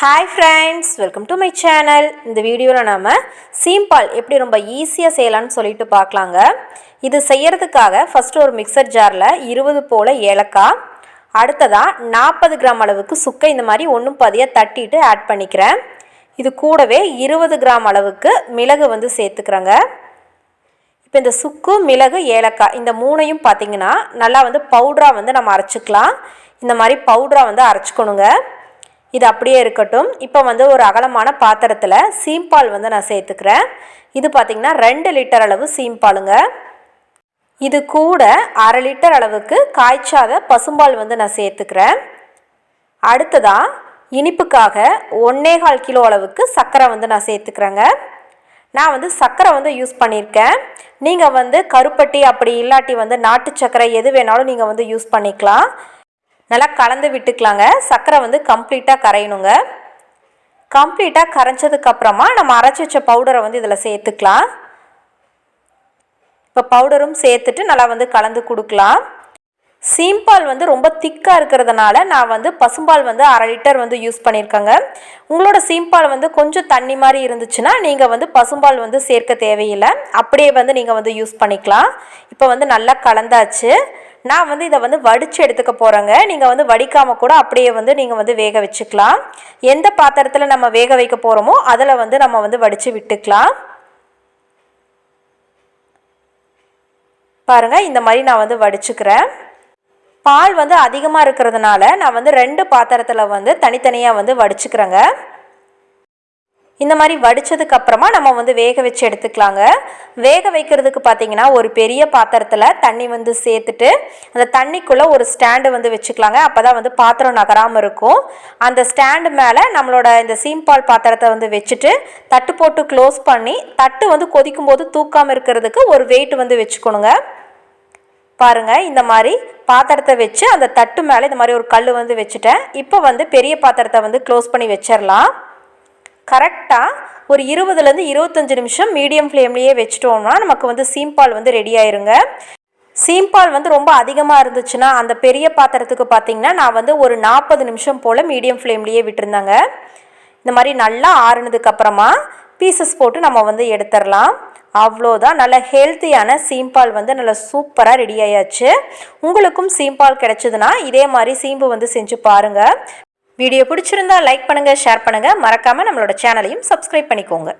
Hi friends welcome to my channel இந்த வீடியோவில் நாம் சீம்பால் எப்படி ரொம்ப ஈஸியாக செய்யலாம்னு சொல்லிட்டு பார்க்கலாங்க. இது செய்கிறதுக்காக ஃபஸ்ட்டு ஒரு மிக்சர் ஜாரில் இருபது போல் ஏலக்காய் அடுத்ததாக நாற்பது கிராம் அளவுக்கு சுக்கை இந்த மாதிரி ஒன்றும் பதியாக தட்டிட்டு ஆட் பண்ணிக்கிறேன். இது கூடவே இருபது கிராம் அளவுக்கு மிளகு வந்து சேர்த்துக்கிறேங்க. இப்போ இந்த சுக்கு மிளகு ஏலக்காய் இந்த மூணையும் பார்த்தீங்கன்னா நல்லா வந்து பவுட்ராக வந்து நம்ம அரைச்சிக்கலாம். இந்த மாதிரி பவுட்ராக வந்து அரைச்சிக்கணுங்க. இது அப்படியே இருக்கட்டும். இப்போ வந்து ஒரு அகலமான பாத்திரத்தில் சீம்பால் வந்து நான் சேர்த்துக்கிறேன். இது பார்த்திங்கன்னா ரெண்டு லிட்டர் அளவு சீம்பாலுங்க இது கூட அரை லிட்டர் அளவுக்கு காய்ச்சாத பசும்பால் வந்து நான் சேர்த்துக்கிறேன். அடுத்ததாக இனிப்புக்காக ஒன்னேகால் கிலோ அளவுக்கு சர்க்கரை வந்து நான் சேர்த்துக்கிறேங்க. நான் வந்து சர்க்கரை வந்து யூஸ் பண்ணியிருக்கேன். நீங்கள் வந்து கருப்பட்டி அப்படி இல்லாட்டி வந்து நாட்டு சர்க்கரை எது வேணாலும் நீங்கள் வந்து யூஸ் பண்ணிக்கலாம். நல்லா கலந்து விட்டுக்கலாங்க. சர்க்கரை வந்து கம்ப்ளீட்டாக கரையணுங்க. கம்ப்ளீட்டாக கரைஞ்சதுக்கப்புறமா நம்ம அரைச்சி வச்ச பவுடரை வந்து இதில் சேர்த்துக்கலாம். இப்போ பவுடரும் சேர்த்துட்டு நல்லா வந்து கலந்து கொடுக்கலாம். சீம்பால் வந்து ரொம்ப திக்காக இருக்கிறதுனால நான் வந்து பசும்பால் வந்து அரை லிட்டர் வந்து யூஸ் பண்ணியிருக்கேங்க. உங்களோட சீம்பால் வந்து கொஞ்சம் தண்ணி மாதிரி இருந்துச்சுன்னா நீங்கள் வந்து பசும்பால் வந்து சேர்க்க தேவையில்லை. அப்படியே வந்து நீங்கள் வந்து யூஸ் பண்ணிக்கலாம். இப்போ வந்து நல்லா கலந்தாச்சு. நான் வந்து இதை வந்து வடித்து எடுத்துக்க போகிறேங்க நீங்கள் வந்து வடிக்காமல் கூட அப்படியே வந்து நீங்கள் வந்து வேக வச்சுக்கலாம். எந்த பாத்திரத்தில் நம்ம வேக வைக்க போகிறோமோ அதில் வந்து நம்ம வந்து வடித்து விட்டுக்கலாம். பாருங்கள் இந்த மாதிரி நான் வந்து வடிச்சுக்கிறேன். பால் வந்து அதிகமாக இருக்கிறதுனால நான் வந்து ரெண்டு பாத்திரத்தில் வந்து தனித்தனியாக வந்து வடிச்சுக்கிறேங்க. இந்த மாதிரி வடித்ததுக்கு அப்புறமா நம்ம வந்து வேக வச்சு எடுத்துக்கலாங்க. வேக வைக்கிறதுக்கு பார்த்தீங்கன்னா ஒரு பெரிய பாத்திரத்தில் தண்ணி வந்து சேர்த்துட்டு அந்த தண்ணிக்குள்ளே ஒரு ஸ்டாண்டு வந்து வச்சுக்கலாங்க. அப்போ தான் வந்து பாத்திரம் நகராமல் இருக்கும். அந்த ஸ்டாண்டு மேலே நம்மளோட இந்த சீம்பால் பாத்திரத்தை வந்து வச்சுட்டு தட்டு போட்டு க்ளோஸ் பண்ணி தட்டு வந்து கொதிக்கும் போது தூக்காமல் இருக்கிறதுக்கு ஒரு வெயிட் வந்து வச்சுக்கணுங்க. பாருங்கள் இந்த மாதிரி பாத்திரத்தை வச்சு அந்த தட்டு மேலே இந்த மாதிரி ஒரு கல் வந்து வச்சுட்டேன். இப்போ வந்து பெரிய பாத்திரத்தை வந்து க்ளோஸ் பண்ணி வச்சிடலாம் கரெக்டாக ஒரு இருபதுலேருந்து இருபத்தஞ்சி நிமிஷம் மீடியம் ஃப்ளேம்லேயே வச்சுட்டோம்னா நமக்கு வந்து சீம்பால் வந்து ரெடி ஆயிருங்க. சீம்பால் வந்து ரொம்ப அதிகமாக இருந்துச்சுன்னா அந்த பெரிய பாத்திரத்துக்கு பார்த்தீங்கன்னா நான் வந்து ஒரு நாற்பது நிமிஷம் போல் மீடியம் ஃப்ளேம்லேயே விட்டுருந்தேங்க. இந்த மாதிரி நல்லா ஆறுனதுக்கப்புறமா பீசஸ் போட்டு நம்ம வந்து எடுத்துடலாம். அவ்வளோதான். நல்ல ஹெல்த்தியான சீம்பால் வந்து நல்லா சூப்பராக ரெடி ஆயாச்சு. உங்களுக்கும் சீம்பால் கிடச்சிதுன்னா இதே மாதிரி சீம்பு வந்து செஞ்சு பாருங்கள் வீடியோ பிடிச்சிருந்தா லைக் பண்ணுங்கள் ஷேர் பண்ணுங்கள் மறக்காமல் நம்மளோட சேனலையும் சப்ஸ்கிரைப் பண்ணிக்கோங்க.